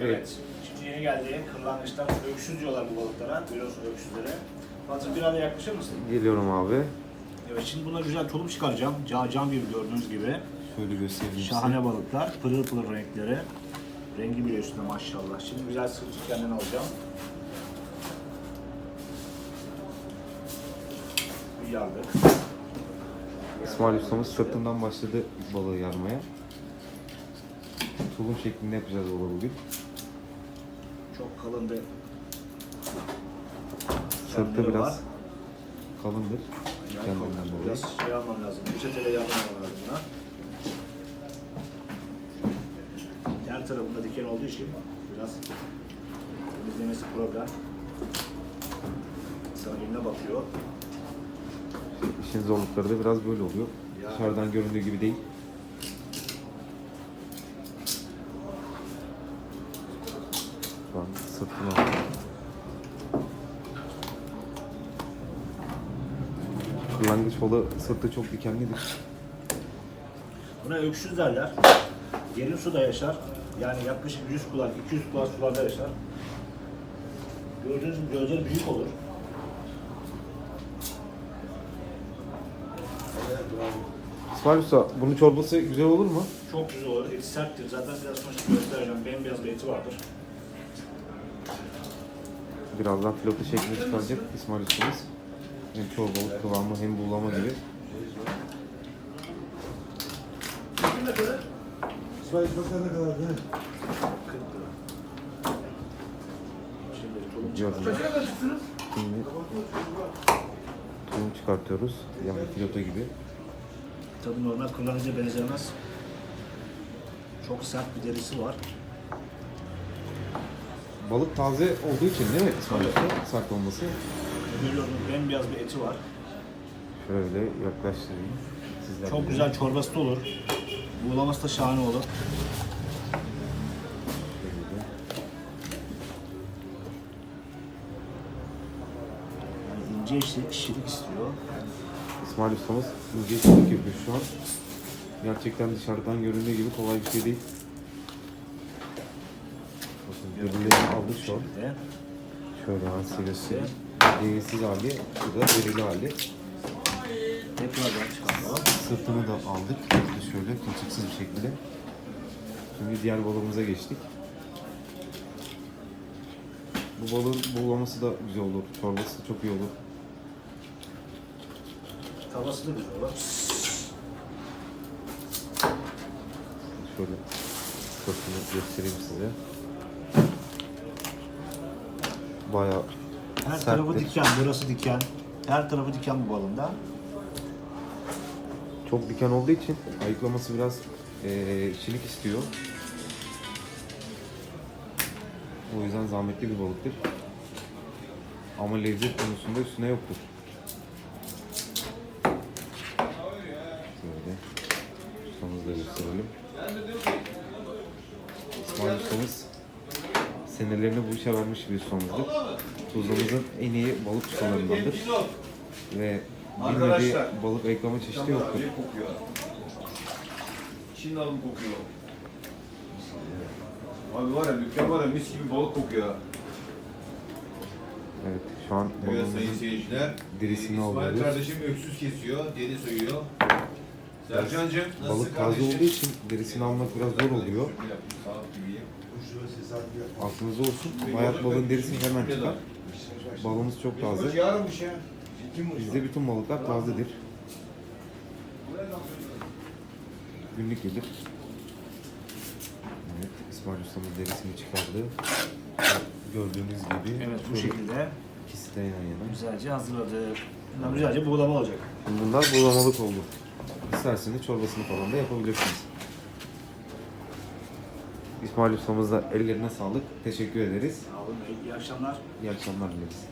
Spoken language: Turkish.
Evet. Şimdi yeni geldi. Kırlangıçlar öksüz diyorlar bu balıklara. Görüyorsun öksüzlere. Fatih bir arada yaklaşır mısın? Geliyorum abi. Evet şimdi buna güzel tulum çıkaracağım. Ca cam gibi gördüğünüz gibi. Şöyle göstereyim size. Şahane balıklar. Pırıl pırıl renkleri. Rengi bile üstünde maşallah. Şimdi güzel sırtı kendine alacağım. Yardık. İsmail ustamız sırtından başladı balığı yarmaya. Tulum şeklinde yapacağız balığı bugün. Çok kalın bir kendileri biraz var. kalındır. Kendinden dolayı. Biraz şey almam lazım. Peçeteyle yardım lazım buna. Her tarafında diken olduğu için biraz temizlemesi problem. Sana eline batıyor. İşin zorlukları da biraz böyle oluyor. Ya. Dışarıdan göründüğü gibi değil. Şu an sırtına Kırlangıç balığı sırtı çok dikenlidir. Buna öksüz derler. Derin suda yaşar. Yani yaklaşık 100 kulak, 200 kulak sularda yaşar. Gördüğünüz gibi gözleri büyük olur. İsmail Usta bunun çorbası güzel olur mu? Çok güzel olur. Eti serttir. Zaten biraz sonra göstereceğim. Bembeyaz bir eti vardır. Birazdan filotu şeklini çıkaracak İsmail Usta'mız. Hem çorbalık kıvamı hem bulama gibi. İsmail Bakan ne kadar değil mi? 40 lira. Şimdi tulum çıkartıyoruz. Yani filoto gibi. Tabii normal kullanıcıya benzemez. Çok sert bir derisi var. Balık taze olduğu için değil mi? Sert olması. Görüyorum bembeyaz bir eti var. Şöyle yaklaştırayım. Sizler Çok güzel çorbası da olur. Buğulaması da şahane olur. Şöyle. Yani ince işçilik, işçilik istiyor. İsmail Usta'mız ince işçilik yapıyor şu an. Gerçekten dışarıdan göründüğü gibi kolay bir şey değil. Bakın ödüllerini aldı şu an. Şöyle ben size göstereyim. Hali, bu da derili hali. Tekrardan çıkartalım. Sırtını da aldık. Şimdi şöyle kılçıksız bir şekilde. Şimdi diğer balığımıza geçtik. Bu balığın buğulaması da güzel olur. Çorbası da çok iyi olur. Tavası da güzel olur. Şöyle sırtını göstereyim size. Bayağı Her tarafı serttir. diken, burası diken. Her tarafı diken bu balında. Çok diken olduğu için ayıklaması biraz eee çilik istiyor. O yüzden zahmetli bir balıktır. Ama lezzet konusunda üstüne yoktur. Şöyle ustamızı da gösterelim. İsmail ustamız senelerini bu işe vermiş bir ustamızdır. Tuzla'mızın en iyi balık ustalarındandır. Ve bilmediği balık ayıklama çeşidi yoktur. Çin alım kokuyor. Abi var ya dükkan var ya mis gibi balık kokuyor. Evet şu an Evet sayın seyirciler. derisini Ee, İsmail alıyoruz. kardeşim öksüz kesiyor, deri soyuyor. Sercan'cığım nasılsın balık taze kardeşim? olduğu için derisini almak biraz zor oluyor. Sağlık gibiyim. Aklınızda olsun. Bayat balığın derisi hemen çıkar. Balığımız çok taze. Bizde bütün balıklar tazedir. Günlük gelir. Evet, İsmail Ustamız derisini çıkardı. Gördüğünüz gibi Evet bu şekilde ikisi de yan yana. güzelce hazırladık. Bunlar güzelce buğulama olacak. Bunlar buğulamalık oldu. İsterseniz çorbasını falan da yapabilirsiniz. İsmail Ustamız da ellerine sağlık. Teşekkür ederiz. Sağ olun. İyi akşamlar. İyi akşamlar dileriz.